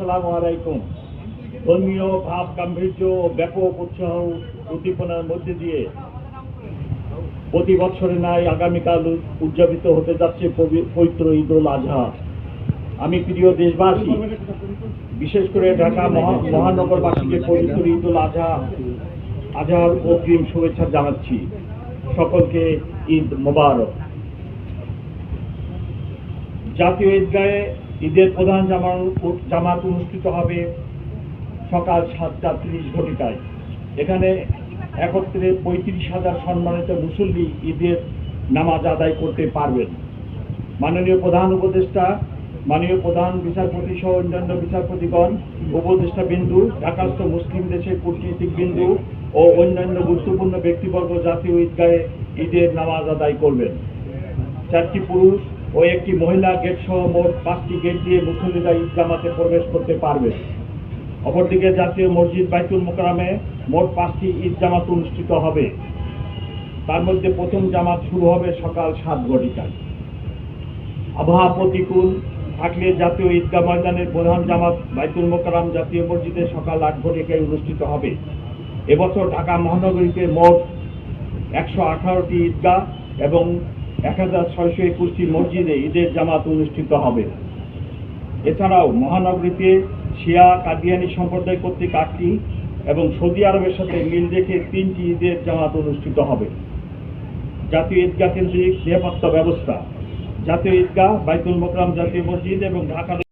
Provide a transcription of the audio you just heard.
আসসালামু আলাইকুম। ধর্মীয়, ভাব, গাম্ভীর্য, ব্যাপক উৎসাহ, উদ্দীপনার মধ্যে দিয়ে প্রতি বছরে নাই আগামীকাল উদযাপিত হতে যাচ্ছে পবি- পবিত্র ঈদ উল আজহা। আমি প্রিয় দেশবাসী, বিশেষ করে ঢাকা মহানগরবাসীকে পবিত্র ঈদ উল আজহা, আজহার অগ্রিম শুভেচ্ছা জানাচ্ছি। সকলকে ঈদ মোবারক। জাতীয় ঈদগাহে ঈদের প্রধান জামা জামাত অনুষ্ঠিত হবে সকাল সাতটা তিরিশ ঘটিকায়। এখানে একত্রে পঁয়ত্রিশ হাজার সম্মানিত মুসল্লি ঈদের নামাজ আদায় করতে পারবেন। মাননীয় প্রধান উপদেষ্টা, মাননীয় প্রধান বিচারপতি সহ অন্যান্য বিচারপতিগণ, উপদেষ্টা বিন্দু, ঢাকাস্থ মুসলিম দেশের কূটনীতিক বিন্দু ও অন্যান্য গুরুত্বপূর্ণ ব্যক্তিবর্গ জাতীয় ঈদগাহে ঈদের নামাজ আদায় করবেন। চারটি পুরুষ ও একটি মহিলা গেট সহ মোট পাঁচটি গেট দিয়ে মুসল্লিরা জামাতে প্রবেশ করতে পারবে। অপরদিকে জাতীয় মসজিদ বাইতুল মোকারামে মোট পাঁচটি ঈদ জামাত অনুষ্ঠিত হবে। তার মধ্যে প্রথম জামাত শুরু হবে সকাল সাত ঘটিকায়। আবহাওয়া প্রতিকূল থাকলে জাতীয় ঈদগাহ ময়দানের প্রধান জামাত বাইতুল মোকারাম জাতীয় মসজিদে সকাল আট ঘটিকায় অনুষ্ঠিত হবে। এবছর ঢাকা মহানগরীতে মোট একশো আঠারোটি ঈদগাহ এবং এক হাজার ছয়শো একুশটি মসজিদে ঈদের জামাত অনুষ্ঠিত হবে। এছাড়াও মহানগরীতে শিয়া, কাদিয়ানি সম্প্রদায় কর্তৃক আটটি এবং সৌদি আরবের সাথে মিল রেখে তিনটি ঈদের জামাত অনুষ্ঠিত হবে। জাতীয় ঈদগাহ কেন্দ্রিক নিরাপত্তা ব্যবস্থা। জাতীয় ঈদগাহ, বাইতুল মোকরাম জাতীয় মসজিদ এবং ঢাকা